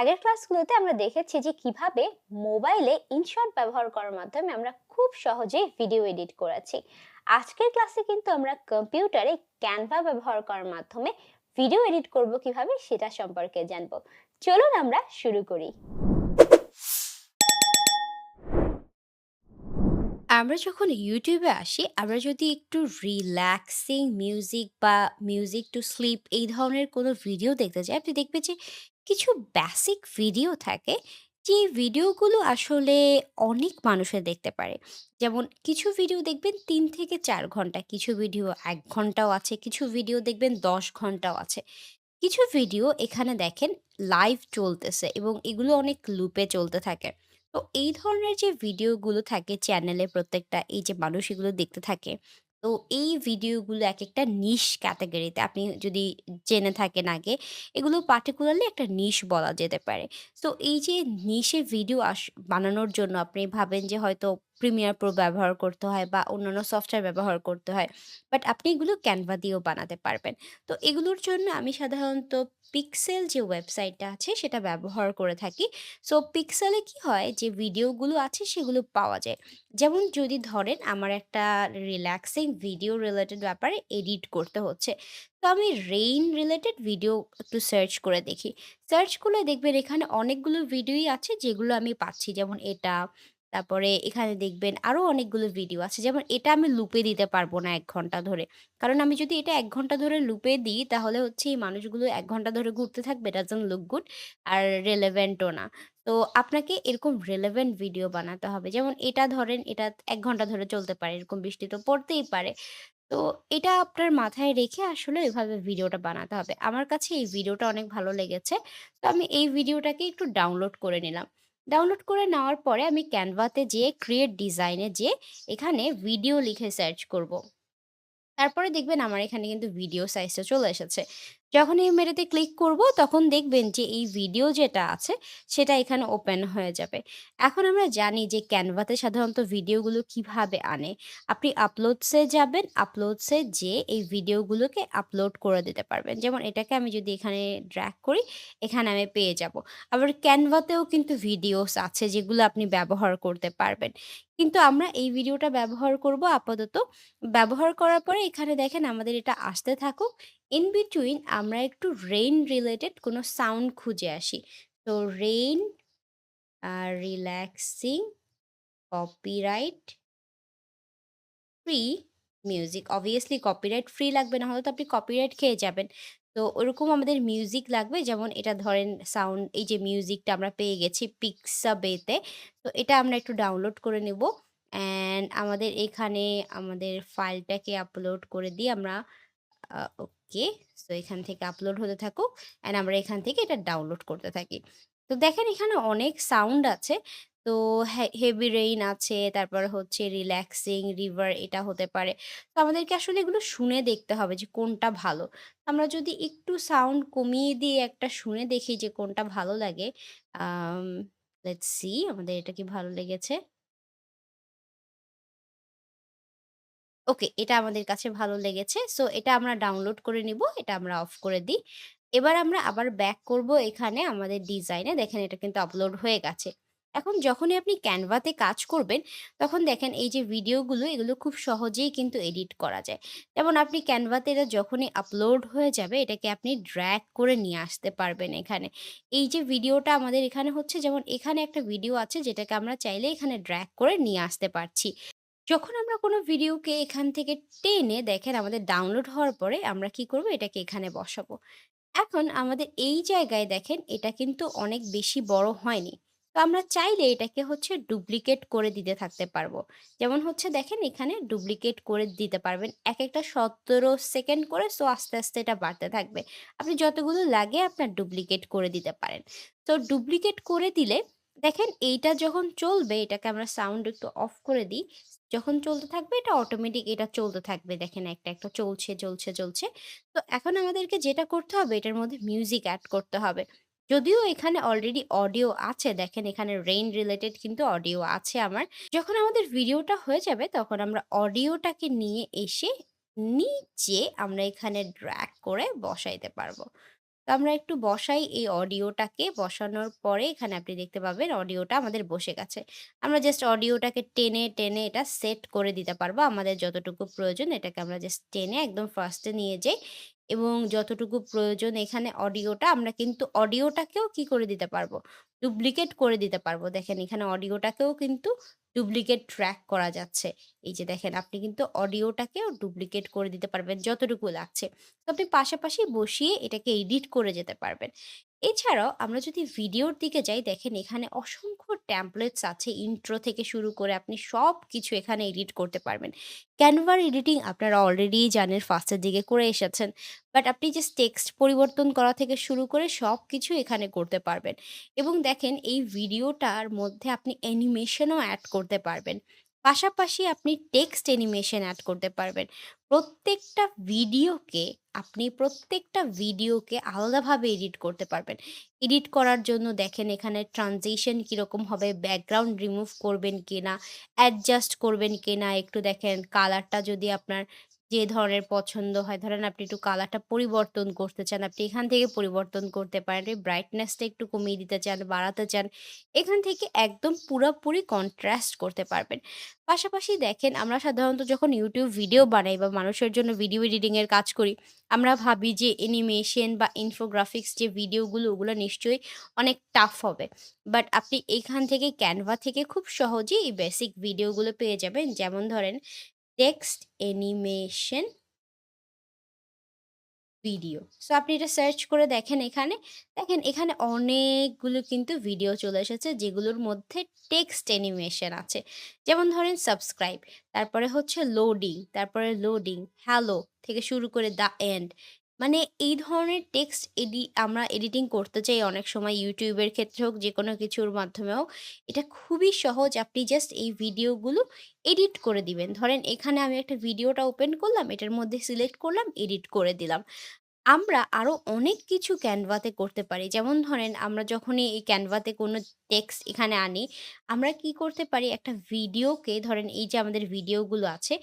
আগের ক্লাসগুলোতে আমরা দেখেছি যে কীভাবে মোবাইলে ইনশর্ট ব্যবহার করার মাধ্যমে আমরা খুব সহজেই ভিডিও এডিট করেছি। আজকের ক্লাসে কিন্তু আমরা কম্পিউটারে ক্যানভা ব্যবহার করার মাধ্যমে ভিডিও এডিট করব কীভাবে সেটা সম্পর্কে জানব। চলুন আমরা শুরু করি। আমরা যখন ইউটিউবে আসি, আমরা যদি একটু রিল্যাক্সিং মিউজিক বা মিউজিক টু স্লিপ এই ধরনের কোনো ভিডিও দেখতে চাই আপনি দেখবেন যে কিছু বেসিক ভিডিও থাকে, যে ভিডিওগুলো আসলে অনেক মানুষের দেখতে পারে যেমন কিছু ভিডিও দেখবেন তিন থেকে চার ঘণ্টা, কিছু ভিডিও এক ঘন্টাও আছে, কিছু ভিডিও দেখবেন দশ ঘন্টাও আছে কিছু ভিডিও এখানে দেখেন লাইভ চলতেছে এবং এগুলো অনেক লুপে চলতে থাকে। তো এই ধরনের যে ভিডিওগুলো থাকে চ্যানেলে প্রত্যেকটা, এই যে মানুষ এগুলো দেখতে থাকে। তো এই ভিডিওগুলো এক একটা নিশ ক্যাটাগরিতে আপনি যদি জেনে থাকেন আগে, এগুলো পার্টিকুলারলি একটা নিশ বলা যেতে পারে। তো এই যে নিশে ভিডিও আস বানানোর জন্য আপনি ভাবেন যে হয়তো প্রিমিয়ার প্রো ব্যবহার করতে হয় বা অন্যান্য সফটওয়্যার ব্যবহার করতে হয়। বাট আপনি এগুলো ক্যানভা দিয়েও বানাতে পারবেন। তো এগুলোর জন্য আমি সাধারণত পিক্সেল যে ওয়েবসাইটটা আছে সেটা ব্যবহার করে থাকি। সো পিক্সেলে কি হয় যে ভিডিওগুলো আছে সেগুলো পাওয়া যায়। যেমন যদি ধরেন আমার একটা রিল্যাক্সিং ভিডিও রিলেটেড ব্যাপারে এডিট করতে হচ্ছে। তো আমি রেইন রিলেটেড ভিডিও একটু সার্চ করে দেখি। সার্চ করলে দেখবেন এখানে অনেকগুলো ভিডিওই আছে যেগুলো আমি পাচ্ছি। যেমন এটা, তারপরে এখানে দেখবেন আরও অনেকগুলো ভিডিও আছে। যেমন এটা আমি লুপে দিতে পারব না এক ঘণ্টা ধরে। কারণ আমি যদি এটা এক ঘণ্টা ধরে লুপে দিই, তাহলে হচ্ছে এই মানুষগুলো এক ঘণ্টা ধরে ঘুরতে থাকবে। ডাজন্ট লুক গুড আর রিলেভেন্ট ও না। তো আপনাকে এরকম রেলেভেন্ট ভিডিও বানাতে হবে। যেমন এটা ধরেন, এটা এক ঘণ্টা ধরে চলতে পারে। এরকম বৃষ্টি তো পড়তেই পারে। তো এটা আপনার মাথায় রেখে আসলে এভাবে ভিডিওটা বানাতে হবে। আমার কাছে এই ভিডিওটা অনেক ভালো লেগেছে। তো আমি এই ভিডিওটাকে একটু ডাউনলোড করে নিলাম। ডাউনলোড করে নেওয়ার পরে আমি ক্যানভাতে যেয়ে ক্রিয়েট ডিজাইনে যেয়ে এখানে ভিডিও লিখে সার্চ করব। তারপরে দেখবেন আমার এখানে কিন্তু ভিডিও সাইজটা চলে এসেছে। যখন এই মেনুতে ক্লিক করব তখন দেখবেন যে এই ভিডিও যেটা আছে সেটা এখানে ওপেন হয়ে যাবে। এখন আমরা জানি যে ক্যানভাতে সাধারণত ভিডিওগুলো কীভাবে আনে। আপনি আপলোডসে যাবেন, আপলোডসে যেয়ে এই ভিডিওগুলোকে আপলোড করে দিতে পারবেন। যেমন এটাকে আমি যদি এখানে ড্র্যাক করি, এখানে আমি পেয়ে যাব। আবার ক্যানভাতেও কিন্তু ভিডিওস আছে যেগুলো আপনি ব্যবহার করতে পারবেন। কিন্তু আমরা এই ভিডিওটা ব্যবহার করব আপাতত। ব্যবহার করার পরে এখানে দেখেন আমাদের এটা আসতে থাকুক। In বিটুইন আমরা একটু রেইন রিলেটেড কোনো সাউন্ড খুঁজে আসি। তো rain relaxing copyright free music. Obviously copyright free লাগবে, না হলে তো আপনি কপিরাইট খেয়ে যাবেন। তো ওরকম আমাদের মিউজিক লাগবে, যেমন এটা ধরেন সাউন্ড এই যে মিউজিকটা আমরা পেয়ে গেছি পিক্সাবে তে। তো এটা আমরা একটু ডাউনলোড করে নেব। অ্যান্ড আমাদের এখানে আমাদের ফাইলটাকে আপলোড করে দিয়ে আমরা ওকে। সো এখান থেকে আপলোড হতে থাকুক। অ্যান্ড আমরা এখান থেকে এটা ডাউনলোড করতে থাকি। তো দেখেন এখানে অনেক সাউন্ড আছে। তো হেভি রেইন আছে, তারপর হচ্ছে রিল্যাক্সিং, রিভার এটা হতে পারে। তো আমাদেরকে আসলে এগুলো শুনে দেখতে হবে যে কোনটা ভালো। আমরা যদি একটু সাউন্ড কমিয়ে দিয়ে একটা শুনে দেখি যে কোনটা ভালো লাগে। লেটস সি আমাদের এটা কি ভালো লেগেছে? ওকে, এটা আমাদের কাছে ভালো লেগেছে। সো এটা আমরা ডাউনলোড করে নিবো। এটা আমরা অফ করে দিই। এবার আমরা আবার ব্যাক করব এখানে আমাদের ডিজাইনে। দেখেন এটা কিন্তু আপলোড হয়ে গেছে। এখন যখনই আপনি ক্যানভাতে কাজ করবেন, তখন দেখেন এই যে ভিডিওগুলো এগুলো খুব সহজেই কিন্তু এডিট করা যায়। যেমন আপনি ক্যানভাতে এটা যখনই আপলোড হয়ে যাবে এটাকে আপনি ড্রাগ করে নিয়ে আসতে পারবেন এখানে। এই যে ভিডিওটা আমাদের এখানে হচ্ছে যেমন এখানে একটা ভিডিও আছে যেটাকে আমরা চাইলে এখানে ড্রাগ করে নিয়ে আসতে পারছি। যখন আমরা কোনো ভিডিওকে এখান থেকে টেনে দেখেন আমাদের ডাউনলোড হওয়ার পরে আমরা কি করব এটাকে এখানে বসাবো। এখন আমাদের এই জায়গায় দেখেন এটা কিন্তু অনেক বেশি বড় হয়নি। তো আমরা চাইলে এটাকে হচ্ছে ডুপ্লিকেট করে দিতে থাকতে পারব। যেমন হচ্ছে দেখেন এখানে ডুপ্লিকেট করে দিতে পারবেন। এক একটা সতেরো সেকেন্ড করে সো আস্তে, আস্তে এটা বাড়তে থাকবে। আপনি যতগুলো লাগে আপনার ডুপ্লিকেট করে দিতে পারেন। তো ডুপ্লিকেট করে দিলে দেখেন এইটা যখন চলবে এটাকে আমরা সাউন্ড একটু অফ করে দিই। যখন চলতে থাকবে এটা অটোমেটিক এটা চলতে থাকবে। দেখেন একটা, একটা চলছে, চলছে, চলছে। তো এখন আমাদেরকে যেটা করতে হবে এটার মধ্যে মিউজিক অ্যাড করতে হবে। যদিও এখানে অলরেডি অডিও আছে দেখেন এখানে রেইন রিলেটেড কিন্তু অডিও আছে আমার। যখন আমাদের ভিডিওটা হয়ে যাবে তখন আমরা অডিওটাকে নিয়ে এসে নিচে আমরা এখানে ড্র্যাক করে বসাইতে পারব। তো আমরা একটু বসাই এই অডিওটাকে। বসানোর পরে এখানে আপনি দেখতে পাবেন অডিওটা আমাদের বসে গেছে। আমরা জাস্ট অডিওটাকে টেনে, টেনে এটা সেট করে দিতে পারব। আমাদের যতটুকু প্রয়োজন এটাকে আমরা জাস্ট টেনে একদম ফার্স্টে নিয়ে যাই এবং যতটুকু প্রয়োজন এখানে অডিওটা আমরা কিন্তু অডিওটাকেও কি করে দিতে পারব? ডুপ্লিকেট করে দিতে পারব। দেখেন, এখানে অডিওটাকেও কিন্তু ডুপ্লিকেট ট্র্যাক করা যাচ্ছে। এই যে দেখেন, আপনি কিন্তু অডিওটাকেও ডুপ্লিকেট করে দিতে পারবেন যতটুকু লাগছে। আপনি পাশাপাশি বসিয়ে এটাকে এডিট করে যেতে পারবেন। এছাড়াও আমরা যদি ভিডিওর দিকে যাই, দেখেন এখানে অসংখ্য টেমপ্লেটস আছে ইন্ট্রো থেকে শুরু করে আপনি সব কিছু এখানে এডিট করতে পারবেন। ক্যানভার এডিটিং আপনারা অলরেডি জানেন ফার্স্টের দিকে করে এসেছেন। বাট আপনি জাস্ট টেক্সট পরিবর্তন করা থেকে শুরু করে সব কিছু এখানে করতে পারবেন। এবং দেখেন এই ভিডিওটার মধ্যে আপনি অ্যানিমেশনও অ্যাড করতে পারবেন। পাশাপাশি আপনি টেক্সট অ্যানিমেশন অ্যাড করতে পারবেন। প্রত্যেকটা ভিডিওকে আপনি প্রত্যেকটা ভিডিওকে আলাদাভাবে এডিট করতে পারবেন। এডিট করার জন্য দেখেন এখানে ট্রানজেকশন কীরকম হবে, ব্যাকগ্রাউন্ড রিমুভ করবেন কিনা, অ্যাডজাস্ট করবেন কিনা, একটু দেখেন কালারটা যদি আপনার যে ধরনের পছন্দ হয়, ধরেন আপনি একটু কালারটা পরিবর্তন করতে চান, আপনি এখান থেকে পরিবর্তন করতে পারেন। ব্রাইটনেসটা একটু কমিয়ে দিতে চান, বাড়াতে চান, এখান থেকে একদম পুরাপুরি কন্ট্রাস্ট করতে পারবেন। পাশাপাশি দেখেন আমরা সাধারণত যখন ইউটিউব ভিডিও বানাই বা মানুষের জন্য ভিডিও এডিটিং এর কাজ করি, আমরা ভাবি যে অ্যানিমেশন বা ইনফোগ্রাফিক্স যে ভিডিওগুলো ওগুলো নিশ্চয়ই অনেক টাফ হবে। বাট আপনি এখান থেকে ক্যানভা থেকে খুব সহজেই এই বেসিক ভিডিওগুলো পেয়ে যাবেন। যেমন ধরেন টেক্সট অ্যানিমেশন ভিডিও। সো আপনি এটা সার্চ করে দেখেন এখানে। দেখেন এখানে অনেকগুলো কিন্তু ভিডিও চলে এসেছে যেগুলোর মধ্যে টেক্সট অ্যানিমেশন আছে। যেমন ধরেন সাবস্ক্রাইব, তারপরে হচ্ছে লোডিং, তারপরে লোডিং, হ্যালো থেকে শুরু করে দ্য এন্ড। মানে এই ধরনের টেক্সট এডি আমরা এডিটিং করতে চাই অনেক সময় ইউটিউবের ক্ষেত্রে হোক, যে কোনো কিছুর মাধ্যমে হোক। এটা খুবই সহজ। আপনি জাস্ট এই ভিডিওগুলো এডিট করে দিবেন। ধরেন এখানে আমি একটা ভিডিওটা ওপেন করলাম, এটার মধ্যে সিলেক্ট করলাম, এডিট করে দিলাম। আমরা আরও অনেক কিছু ক্যানভাতে করতে পারি। যেমন ধরেন আমরা যখনই এই ক্যানভাতে কোনো টেক্সট এখানে আনি, আমরা কি করতে পারি একটা ভিডিওকে ধরেন এই যে আমাদের ভিডিওগুলো আছে,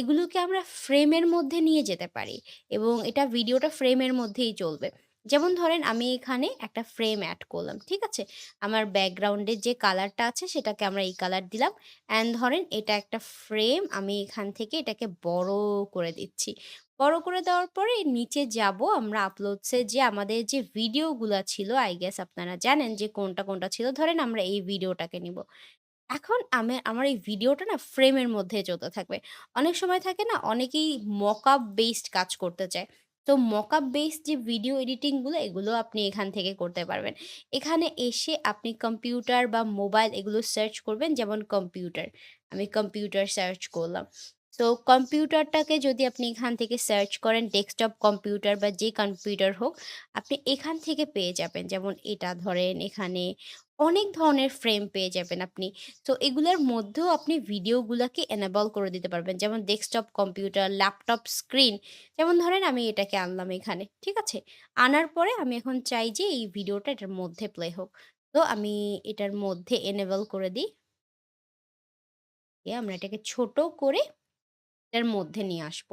এগুলোকে আমরা ফ্রেমের মধ্যে নিয়ে যেতে পারি এবং এটা ভিডিওটা ফ্রেমের মধ্যেই চলবে। যেমন ধরেন আমি এখানে একটা ফ্রেম অ্যাড করলাম। ঠিক আছে? আমার ব্যাকগ্রাউন্ডের যে কালারটা আছে সেটাকে আমরা এই কালার দিলাম। অ্যান্ড ধরেন এটা একটা ফ্রেম আমি এখান থেকে এটাকে বড় করে দিচ্ছি। বড় করে দেওয়ার পরে নিচে যাব আমরা আপলোডসে যে আমাদের যে ভিডিওগুলো ছিল আই গেস আপনারা জানেন যে কোনটা, কোনটা ছিল। ধরেন আমরা এই ভিডিওটাকে নিবো। এখন আমি আমার এই ভিডিওটা না ফ্রেমের মধ্যে চলতে থাকবে। অনেক সময় থাকে না অনেকেই মকআপ বেসড কাজ করতে চায়। তো মকআপ বেসড যে ভিডিও এডিটিংগুলো এগুলো আপনি এখান থেকে করতে পারবেন। এখানে এসে আপনি কম্পিউটার বা মোবাইল এগুলো সার্চ করবেন যেমন কম্পিউটার। আমি কম্পিউটার সার্চ করলাম। তো কম্পিউটারটাকে যদি আপনি এখান থেকে সার্চ করেন ডেস্কটপ কম্পিউটার বা যে কম্পিউটার হোক, আপনি এখান থেকে পেয়ে যাবেন। যেমন এটা ধরেন এখানে অনেক ধরনের ফ্রেম পেয়ে যাবেন আপনি। তো এগুলোর মধ্যেও আপনি ভিডিওগুলাকে এনেবল করে দিতে পারবেন। যেমন ডেস্কটপ কম্পিউটার, ল্যাপটপ স্ক্রিন। যেমন ধরেন আমি এটাকে আনলাম এখানে। ঠিক আছে? আনার পরে আমি এখন চাই যে এই ভিডিওটা এটার মধ্যে প্লে হোক। তো আমি এটার মধ্যে এনেবল করে দিই। আমরা এটাকে ছোট করে এটার মধ্যে নিয়ে আসব।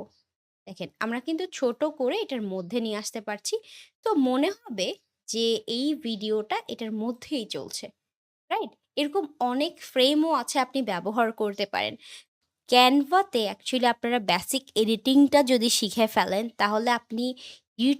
দেখেন আমরা কিন্তু ছোট করে এটার মধ্যে নিয়ে আসতে পারছি। তো মনে হবে যে এই ভিডিওটা এটার মধ্যেই চলছে। রাইট? এরকম অনেক ফ্রেমও আছে আপনি ব্যবহার করতে পারেন। ক্যানভাতে অ্যাকচুয়ালি আপনারা বেসিক এডিটিংটা যদি শিখে ফেলেন, তাহলে আপনি এ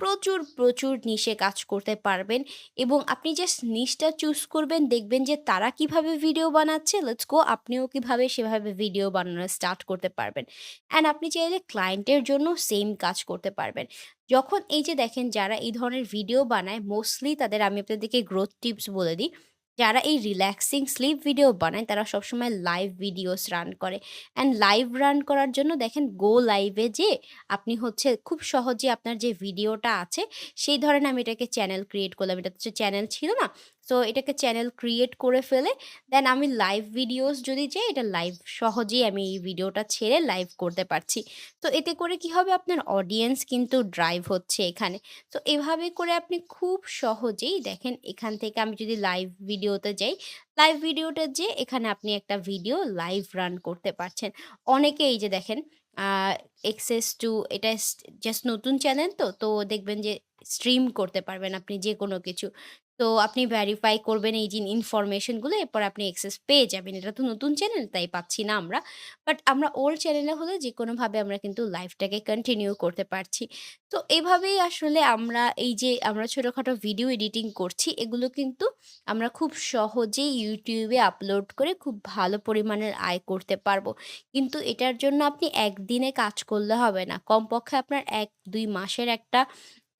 প্রচুর, প্রচুর নিশে কাজ করতে পারবেন এবং আপনি জাস্ট নিশটা চুজ করবেন দেখবেন যে তারা কীভাবে ভিডিও বানাচ্ছে লেটস গো আপনিও কীভাবে সেভাবে ভিডিও বানানো স্টার্ট করতে পারবেন। অ্যান্ড আপনি চাইলে ক্লায়েন্টের জন্য সেম কাজ করতে পারবেন। যখন এই যে দেখেন যারা এই ধরনের ভিডিও বানায় মোস্টলি তাদের আমি আপনাদেরকে গ্রোথ টিপস বলে দিই। যারা এই রিল্যাক্সিং স্লিপ ভিডিও বানায়, তারা সবসময় লাইভ ভিডিওস রান করে। অ্যান্ড লাইভ রান করার জন্য দেখেন গো লাইভে যে আপনি হচ্ছে খুব সহজে আপনার যে ভিডিওটা আছে, সেই ধরেন আমি এটাকে চ্যানেল ক্রিয়েট করলাম। এটা হচ্ছে চ্যানেল ছিল না? সো এটাকে চ্যানেল ক্রিয়েট করে ফেলে দেন আমি লাইভ ভিডিওস যদি চাই এটা লাইভ সহজেই আমি এই ভিডিওটা ছেড়ে লাইভ করতে পারছি। তো এতে করে কি হবে আপনার অডিয়েন্স কিন্তু ড্রাইভ হচ্ছে এখানে। তো এভাবে করে আপনি খুব সহজেই দেখেন এখান থেকে আমি যদি লাইভ ভিডিওতে যাই, লাইভ ভিডিওতে যেয়ে এখানে আপনি একটা ভিডিও লাইভ রান করতে পারছেন। অনেকে এই যে দেখেন এক্সেস টু এটা জাস্ট নতুন চ্যানেল তো, তো দেখবেন যে স্ট্রিম করতে পারবেন আপনি যে কোনো কিছু। তো আপনি ভেরিফাই করবেন এই যে ইনফরমেশনগুলো এরপর আপনি অ্যাক্সেস পেয়ে যাবেন। এটা তো নতুন চ্যানেল তাই পাচ্ছি না আমরা। বাট আমরা ওল্ড চ্যানেলে হলে যে কোনোভাবে আমরা কিন্তু লাইভটাকে কন্টিনিউ করতে পারছি। তো এভাবেই আসলে আমরা এই যে আমরা ছোটোখাটো ভিডিও এডিটিং করছি, এগুলো কিন্তু আমরা খুব সহজেই ইউটিউবে আপলোড করে খুব ভালো পরিমাণের আয় করতে পারব। কিন্তু এটার জন্য আপনি একদিনে কাজ করলে হবে না। কমপক্ষে আপনার ১-২ মাসের একটা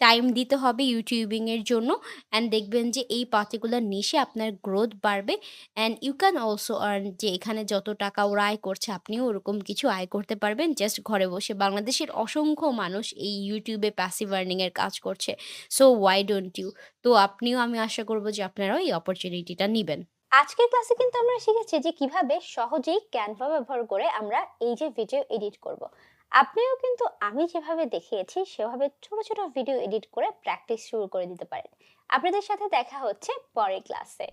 টাইম দিতে হবে ইউটিউবিংয়ের জন্য। অ্যান্ড দেখবেন যে এই পার্টিকুলার নিশে আপনার গ্রোথ বাড়বে। And you can also earn যে এখানে যত টাকা ওরা আয় করছে, আপনিও ওরকম কিছু আয় করতে পারবেন জাস্ট ঘরে বসে। বাংলাদেশের অসংখ্য মানুষ এই ইউটিউবে প্যাসিভ আর্নিং এর কাজ করছে। So why don't you? তো আপনিও আমি আশা করব যে আপনারাও এই অপরচুনিটিটা নেবেন আজকের ক্লাসে কিন্তু আমরা শিখেছি যে কীভাবে সহজেই ক্যানভা ব্যবহার করে আমরা এই যে ভিডিও এডিট করব। আপনিও কিন্তু আমি যেভাবে দেখিয়েছি, সেভাবে ছোট ছোট ভিডিও এডিট করে প্র্যাকটিস শুরু করে দিতে পারেন। আপনাদের সাথে দেখা হচ্ছে পরের ক্লাসে